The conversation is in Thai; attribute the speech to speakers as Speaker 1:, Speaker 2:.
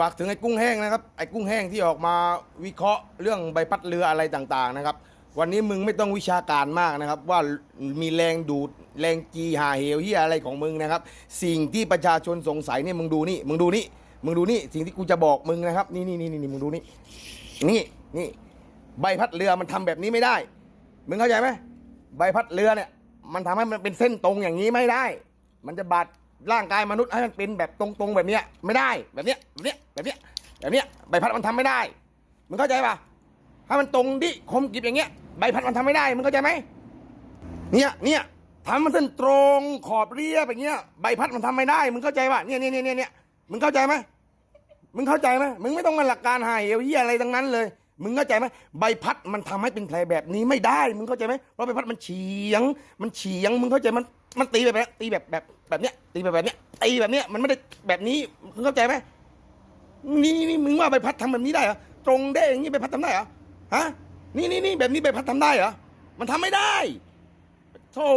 Speaker 1: ฝากถึงไอ้กุ้งแห้งนะครับไอ้กุ้งแห้งที่ออกมาวิเคราะห์เรื่องใบพัดเรืออะไรต่างๆนะครับ วันนี้มึงไม่ต้องวิชาการมากนะครับ ว่ามีแรงดูดแรงจีหาเหวเหียอะไรของมึงนะครับ สิ่งที่ประชาชนสงสัยเนี่ยมึงดูนี่มึงดูนี่มึงดูนี่สิ่งที่กูจะบอกมึงนะครับ นี่นี่นี่นี่มึงดูนี่นี่นี่ใบพัดเรือมันทำแบบนี้ไม่ได้ มึงเข้าใจไหมใบพัดเรือเนี่ย มันทำให้มันเป็นเส้นตรงอย่างนี้ไม่ได้ มันจะบาด ร่างกายมนุษย์ให้มันเป็นแบบตรงๆแบบเนี้ยไม่ได้แบบเนี้ยแบบเนี้ยแบบเนี้ยแบบเนี้ยใบพัดมันทำไม่ได้มึงเข้าใจปะถ้ามันตรงดิคมกริบอย่างเงี้ยใบพัดมันทำไม่ได้มึงเข้าใจไหมเนี่ยเนี่ยทำมันเส้นตรงขอบเรียบอย่างเงี้ยใบพัดมันทำไม่ได้มึงเข้าใจปะเนี่ยเนี่ยเนี่ยเนี่ยเนี่ยมึงเข้าใจไหมมึงเข้าใจไหมมึงไม่ต้องมาหลักการหายเอวเหียอะไรทั้งนั้นเลย มึงเข้าใจไหมใบพัดมันทำให้เป็นแผลแบบนี้ไม่ได้ มึงเข้าใจไหมเพราะใบพัดมันเฉียง มันเฉียง มึงเข้าใจมัน มันตีแบบนี้ตีแบบแบบแบบเนี้ย ตีแบบแบบเนี้ยตีแบบเนี้ยมันไม่ได้แบบนี้มึงเข้าใจไหมนี่นี่มึงว่าใบพัดทำแบบนี้ได้เหรอตรงได้อย่างนี้ใบพัดทำได้เหรอฮะนี่นี่นี่แบบนี้ใบพัดทำได้เหรอมันทำไม่ได้โธ่